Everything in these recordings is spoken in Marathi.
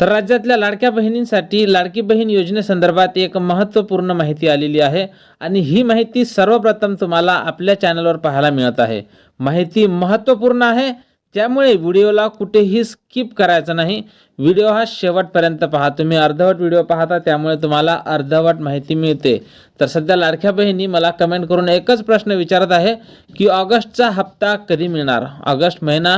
तर राज्यातल्या लाडक्या बहिणींसाठी लाडकी बहीण योजनेसंदर्भात एक महत्त्वपूर्ण माहिती आलेली आहे. आणि ही माहिती सर्वप्रथम तुम्हाला आपल्या चॅनलवर पाहायला मिळत आहे. माहिती महत्त्वपूर्ण आहे. त्यामुळे व्हिडिओला कुठेही स्किप करायचं नाही. व्हिडिओ हा शेवटपर्यंत पहा. तुम्ही अर्धवट व्हिडिओ पाहता त्यामुळे तुम्हाला अर्धवट माहिती मिळते. तर सध्या लाडक्या बहिणी मला कमेंट करून एकच प्रश्न विचारत आहे की ऑगस्टचा हप्ता कधी मिळणार? ऑगस्ट महिना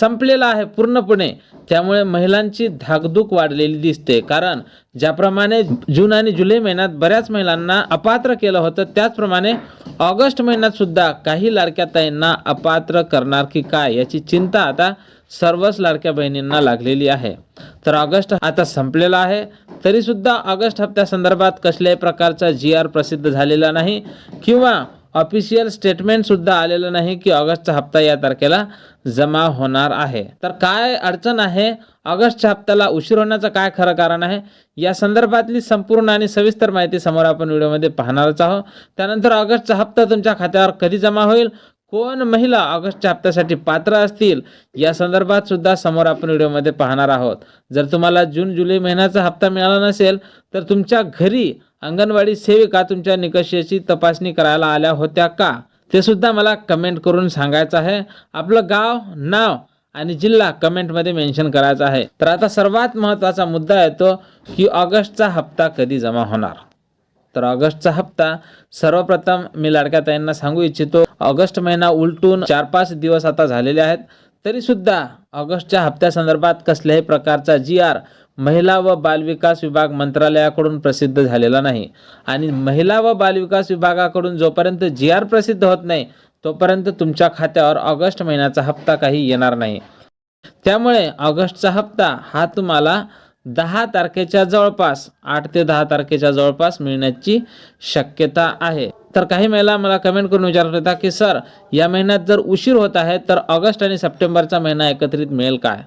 संपलेला आहे पूर्णपणे. त्यामुळे महिलांची धाकधूक वाढलेली दिसते. कारण ज्याप्रमाणे जून आणि जुलै महिन्यात बऱ्याच महिलांना अपात्र केलं होतं त्याचप्रमाणे ऑगस्ट महिन्यात सुद्धा काही लाडक्या ताईंना अपात्र करणार की काय याची चिंता आता सर्वच लाडक्या बहिणींना लागलेली आहे. तर ऑगस्ट आता संपलेला आहे. तरीसुद्धा ऑगस्ट हप्त्यासंदर्भात कसल्याही प्रकारचा जी आर प्रसिद्ध झालेला नाही किंवा ऑफिशियल स्टेटमेंटसुद्धा आलेलं नाही की ऑगस्टचा हप्ता या तारखेला जमा होणार आहे. तर काय अडचण आहे? ऑगस्टच्या हप्त्याला उशीर होण्याचं काय खरं कारण आहे? या संदर्भातली संपूर्ण आणि सविस्तर माहिती समोर आपण व्हिडिओमध्ये पाहणारच आहोत. त्यानंतर ऑगस्टचा हप्ता तुमच्या खात्यावर कधी जमा होईल? कोण महिला ऑगस्टच्या हप्त्यासाठी पात्र असतील या संदर्भात सुद्धा समोर आपण व्हिडिओमध्ये पाहणार आहोत. जर तुम्हाला जून जुलै महिन्याचा हप्ता मिळाला नसेल तर तुमच्या घरी अंगणवाडी सेविका तुमच्या निकषाची तपासणी करायला आल्या होत्या का? ते सुद्धा मला कमेंट करून सांगायचं आहे. आपलं गाव नाव आणि जिल्हा कमेंटमध्ये मेन्शन करायचं आहे. तर आता सर्वात महत्त्वाचा मुद्दा येतो की ऑगस्टचा हप्ता कधी जमा होणार? तर ऑगस्टचा हप्ता सर्वप्रथम मी लाडक्या ताईंना सांगू इच्छितो. ऑगस्ट महिना उलटून चार पाच दिवस आता झालेले आहेत. तरी सुद्धा ऑगस्टच्या हप्त्यासंदर्भात कसल्याही प्रकारचा जी आर महिला व बालविकास विभाग मंत्रालयाकडून प्रसिद्ध झालेला नाही. आणि महिला व बालविकास विभागाकडून जोपर्यंत जी आर प्रसिद्ध होत नाही तोपर्यंत तुमच्या खात्यावर ऑगस्ट महिन्याचा हप्ता काही येणार नाही. त्यामुळे ऑगस्टचा हप्ता हा तुम्हाला दहा तारखेच्या जवळपास आठ ते दहा तारखेच्या जवळपास मिळण्याची शक्यता आहे. तर काही महिला मला कमेंट करून विचारत होता की सर या महिन्यात जर उशीर होत आहे तर ऑगस्ट आणि सप्टेंबरचा महिना एकत्रित मिळेल काय?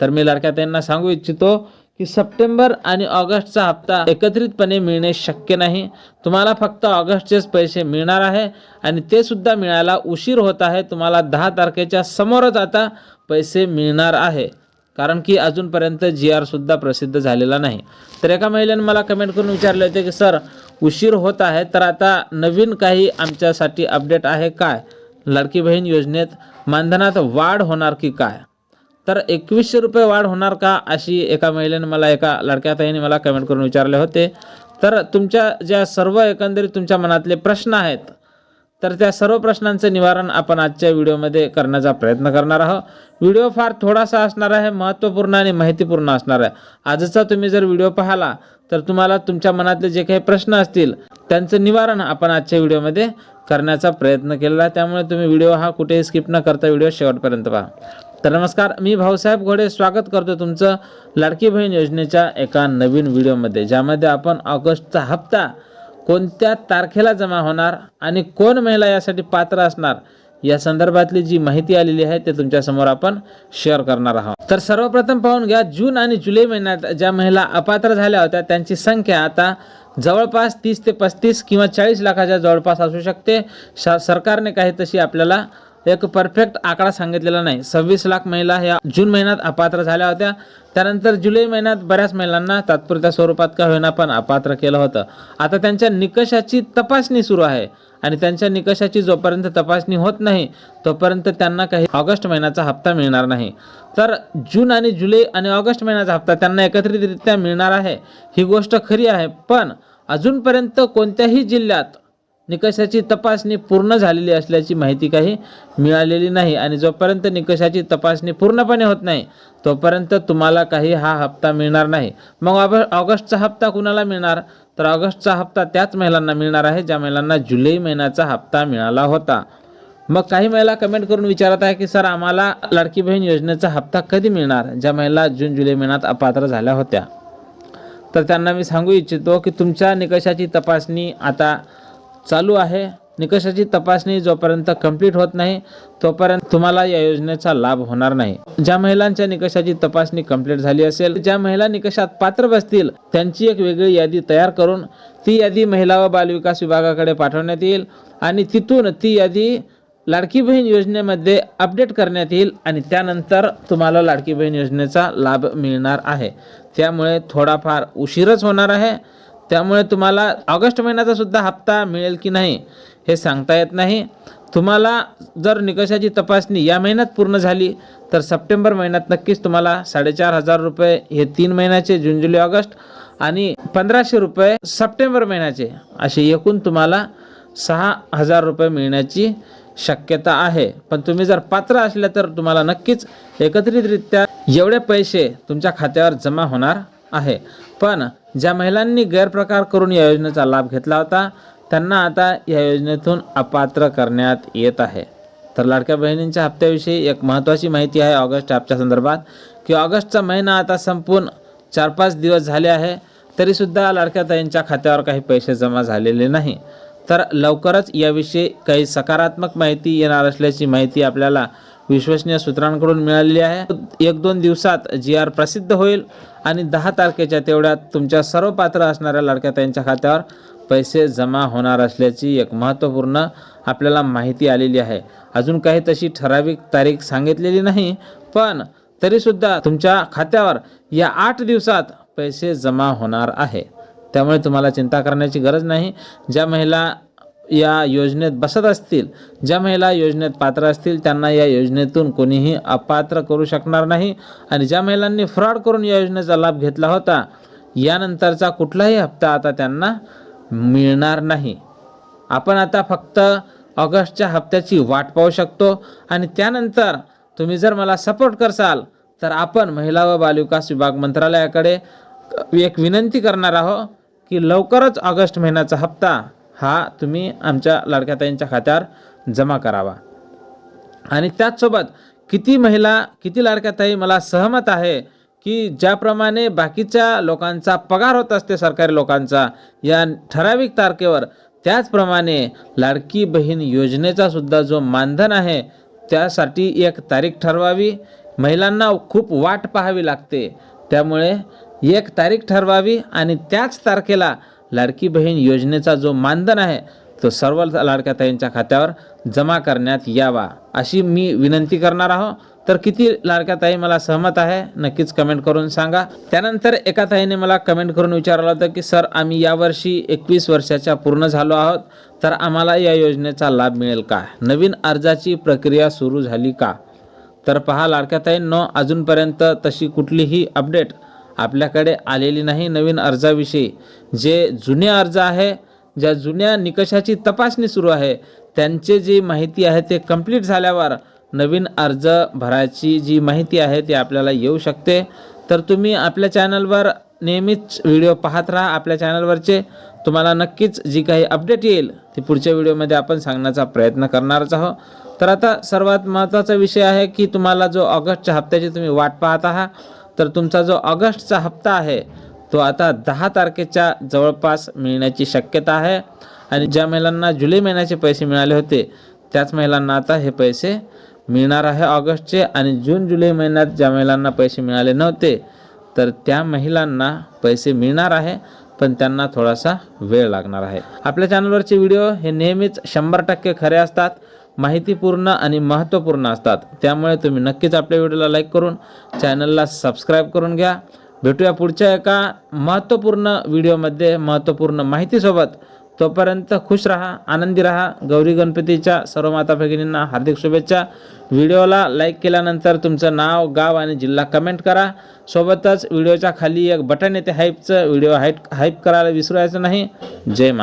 तर मी लाडक्या त्यांना सांगू इच्छितो की सप्टेंबर आणि ऑगस्टचा हप्ता एकत्रितपणे मिळणे शक्य नाही. तुम्हाला फक्त ऑगस्टचेच पैसे मिळणार आहे आणि ते सुद्धा मिळायला उशीर होत आहे. तुम्हाला दहा तारखेच्या समोरच आता पैसे मिळणार आहे. कारण की अजूनपर्यंत जी आरसुद्धा प्रसिद्ध झालेला नाही. तर एका महिलेनं मला कमेंट करून विचारले होते की सर उशीर होत आहे तर आता नवीन काही आमच्यासाठी अपडेट आहे काय? लाडकी बहीण योजनेत मानधनात वाढ होणार की काय? तर एकवीसशे रुपये वाढ होणार का अशी एका महिलेने मला एका लाडक्या ताईने मला कमेंट करून विचारले होते. तर तुमच्या ज्या सर्व एकंदरीत तुमच्या मनातले प्रश्न आहेत तर त्या सर्व प्रश्नांचं निवारण आपण आजच्या व्हिडिओमध्ये करण्याचा प्रयत्न करणार आहोत. व्हिडिओ फार थोडासा असणार आहे महत्त्वपूर्ण आणि माहितीपूर्ण असणार आहे. आजचा तुम्ही जर व्हिडिओ पाहिला तर तुम्हाला तुमच्या मनातले जे काही प्रश्न असतील त्यांचं निवारण आपण आजच्या व्हिडिओमध्ये करण्याचा प्रयत्न केलेला आहे. त्यामुळे तुम्ही व्हिडिओ हा कुठेही स्किप न करता व्हिडिओ शेवटपर्यंत पहा. तर नमस्कार मी भाऊसाहेब घोडे स्वागत करतो तुमचं लाडकी बहीण योजनेच्या एका नवीन व्हिडिओमध्ये ज्यामध्ये आपण ऑगस्टचा हप्ता कोणत्या तारखेला जमा होणार आणि कोण महिला यासाठी पात्र असणार या संदर्भातली जी माहिती आलेली आहे ते तुमच्यासमोर आपण शेअर करणार आहोत. तर सर्वप्रथम पाहून घ्या जून आणि जुलै महिन्यात ज्या महिला अपात्र झाल्या होत्या त्यांची संख्या आता जवळपास तीस ते पस्तीस किंवा चाळीस लाखाच्या जवळपास असू शकते. सरकारने काही तशी आपल्याला एक परफेक्ट आकडा सांगितलेला नाही. सव्वीस लाख महिला ह्या जून महिन्यात अपात्र झाल्या होत्या. त्यानंतर जुलै महिन्यात बऱ्याच महिलांना तात्पुरत्या स्वरूपात का होईना पण अपात्र केलं होतं. आता त्यांच्या निकषाची तपासणी सुरू आहे आणि त्यांच्या निकषाची जोपर्यंत तपासणी होत नाही तोपर्यंत त्यांना काही ऑगस्ट महिन्याचा हप्ता मिळणार नाही. तर जून आणि जुलै आणि ऑगस्ट महिन्याचा हप्ता त्यांना एकत्रितरित्या मिळणार आहे. ही गोष्ट खरी आहे पण अजूनपर्यंत कोणत्याही जिल्ह्यात निकषाची तपासणी पूर्ण झालेली असल्याची माहिती काही मिळालेली नाही आणि जोपर्यंत निकषाची तपासणी पूर्णपणे होत नाही तोपर्यंत तुम्हाला काही हा हप्ता मिळणार नाही. मग ऑग ऑगस्टचा हप्ता कुणाला मिळणार? तर ऑगस्टचा हप्ता त्याच महिलांना मिळणार आहे ज्या महिलांना जुलै महिन्याचा हप्ता मिळाला होता. मग काही महिला कमेंट करून विचारत आहे की सर आम्हाला लाडकी बहीण योजनेचा हप्ता कधी मिळणार? ज्या महिला जून जुलै महिन्यात अपात्र झाल्या होत्या. तर त्यांना मी सांगू इच्छितो की तुमच्या निकषाची तपासणी आता चालू आहे. निकषाची तपासणी जोपर्यंत कंप्लीट होत नाही तोपर्यंत तुम्हाला या योजनेचा लाभ होणार नाही. ज्या महिलांच्या निकषाची तपासणी कंप्लीट झाली असेल ज्या महिला निकषात पात्र बसतील त्यांची एक वेगळी यादी तयार करून ती यादी महिला व बालविकास विभागाकडे पाठवण्यात येईल आणि तिथून ती यादी लाडकी बहीण योजनेमध्ये अपडेट करण्यात येईल आणि त्यानंतर तुम्हाला लाडकी बहीण योजनेचा लाभ मिळणार आहे. त्यामुळे थोडाफार उशीरच होणार आहे. त्यामुळे तुम्हाला ऑगस्ट महिन्याचा सुद्धा हप्ता मिळेल की नाही हे सांगता येत नाही. तुम्हाला जर निकषाची तपासणी या महिन्यात पूर्ण झाली तर सप्टेंबर महिन्यात नक्कीच तुम्हाला साडेचार हजार रुपये हे तीन महिन्याचे जून जुलै ऑगस्ट आणि पंधराशे रुपये सप्टेंबर महिन्याचे असे एकूण तुम्हाला सहा हजार रुपये मिळण्याची शक्यता आहे. पण तुम्ही जर पात्र असल्या तर तुम्हाला नक्कीच एकत्रितरित्या एवढे पैसे तुमच्या खात्यावर जमा होणार आहे. पण ज्या महिलांनी गैरप्रकार करून या योजनेचा लाभ घेतला होता त्यांना आता या योजनेतून अपात्र करण्यात येत आहे. तर लाडक्या बहिणींच्या हप्त्याविषयी एक महत्त्वाची माहिती आहे ऑगस्ट हप्त्या संदर्भात की ऑगस्टचा महिना आता संपून चार पाच दिवस झाले आहे तरीसुद्धा लाडक्या ताईंच्या खात्यावर काही पैसे जमा झालेले नाही. तर लवकरच याविषयी काही सकारात्मक माहिती येणार असल्याची माहिती आपल्याला विश्वसनीय सूत्रांकडून मिळालेली आहे. एक दोन दिवसात जी आर प्रसिद्ध होईल आणि दहा तारखेच्या तेवढ्यात तुमच्या सर्व पात्र असणाऱ्या लाडक्या त्यांच्या खात्यावर पैसे जमा होणार असल्याची एक महत्त्वपूर्ण आपल्याला माहिती आलेली आहे. अजून काही तशी ठराविक तारीख सांगितलेली नाही पण तरीसुद्धा तुमच्या खात्यावर या आठ दिवसात पैसे जमा होणार आहे. त्यामुळे तुम्हाला चिंता करण्याची गरज नाही. ज्या महिला या योजनेत बसत असतील ज्या महिला योजनेत पात्र असतील त्यांना या योजनेतून कोणीही अपात्र करू शकणार नाही आणि ज्या महिलांनी फ्रॉड करून या योजनेचा लाभ घेतला होता यानंतरचा कुठलाही हप्ता आता त्यांना मिळणार नाही. आपण आता फक्त ऑगस्टच्या हप्त्याची वाट पाहू शकतो आणि त्यानंतर तुम्ही जर मला सपोर्ट करसाल तर आपण महिला व बालविकास विभाग मंत्रालयाकडे एक विनंती करणार आहोत की लवकरच ऑगस्ट महिन्याचा हप्ता हा तुम्ही आमच्या लाडक्या ताईंच्या खात्यावर जमा करावा. आणि त्याचसोबत किती महिला किती लाडक्या ताई मला सहमत आहे की ज्याप्रमाणे बाकीच्या लोकांचा पगार होत असते सरकारी लोकांचा या ठराविक तारखेवर त्याचप्रमाणे लाडकी बहीण योजनेचा सुद्धा जो मानधन आहे त्यासाठी एक तारीख ठरवावी. महिलांना खूप वाट पाहावी लागते. त्यामुळे एक तारीख ठरवावी आणि त्याच तारखेला लाडकी बहीण योजनेचा जो मानधन आहे तो सर्व लाडक्या ताईंच्या खात्यावर जमा करण्यात यावा अशी मी विनंती करणार आहोत तर किती लाडक्या ताई मला सहमत आहे नक्कीच कमेंट करून सांगा. त्यानंतर एका ताईने मला कमेंट करून विचारलं होतं की सर आम्ही यावर्षी एकवीस वर्षाच्या पूर्ण झालो आहोत तर आम्हाला या योजनेचा लाभ मिळेल का? नवीन अर्जाची प्रक्रिया सुरू झाली का? तर पहा लाडक्या ताईंनो अजूनपर्यंत तशी कुठलीही अपडेट आपल्याकडे आलेली नाही नवीन अर्जाविषयी. जे जुने अर्ज आहे ज्या जुन्या निकषाची तपासणी सुरू आहे त्यांचे जी माहिती आहे ते कंप्लीट झाल्यावर नवीन अर्ज भरायची जी माहिती आहे ती आपल्याला येऊ शकते. तर तुम्ही आपल्या चॅनलवर नेहमीच व्हिडिओ पाहत राहा आपल्या चॅनलवरचे. तुम्हाला नक्कीच जी काही अपडेट येईल ती पुढच्या व्हिडिओमध्ये आपण सांगण्याचा प्रयत्न करणारच आहोत. तर आता सर्वात महत्त्वाचा विषय आहे की तुम्हाला जो ऑगस्टच्या हप्त्याची तुम्ही वाट पाहत आहात तर तुमचा जो ऑगस्टचा हप्ता आहे तो आता दहा तारखेच्या जवळपास मिळण्याची शक्यता आहे. आणि ज्या महिलांना जुलै महिन्याचे पैसे मिळाले होते त्याच महिलांना आता हे पैसे मिळणार आहे ऑगस्टचे. आणि जून जुलै महिन्यात ज्या महिलांना पैसे मिळाले नव्हते तर त्या महिलांना पैसे मिळणार आहे पण त्यांना थोडासा वेळ लागणार आहे. आपल्या चॅनलवरचे व्हिडिओ हे नेहमीच शंभर टक्के खरे असतात. माहितीपूर्ण आणि महत्त्वपूर्ण असतात. त्यामुळे तुम्ही नक्कीच आपल्या व्हिडिओला लाईक करून चॅनलला सबस्क्राईब करून घ्या. भेटूया पुढच्या एका महत्त्वपूर्ण व्हिडिओमध्ये महत्त्वपूर्ण माहितीसोबत. तोपर्यंत खुश राहा आनंदी राहा. गौरी गणपतीच्या सर्व माता भगिनींना हार्दिक शुभेच्छा. व्हिडिओला लाईक केल्यानंतर तुमचं नाव गाव आणि जिल्हा कमेंट करा. सोबतच व्हिडिओच्या खाली एक बटन येते हाईपचं. व्हिडिओ हाईट हाईप करायला विसरायचं नाही. जय मा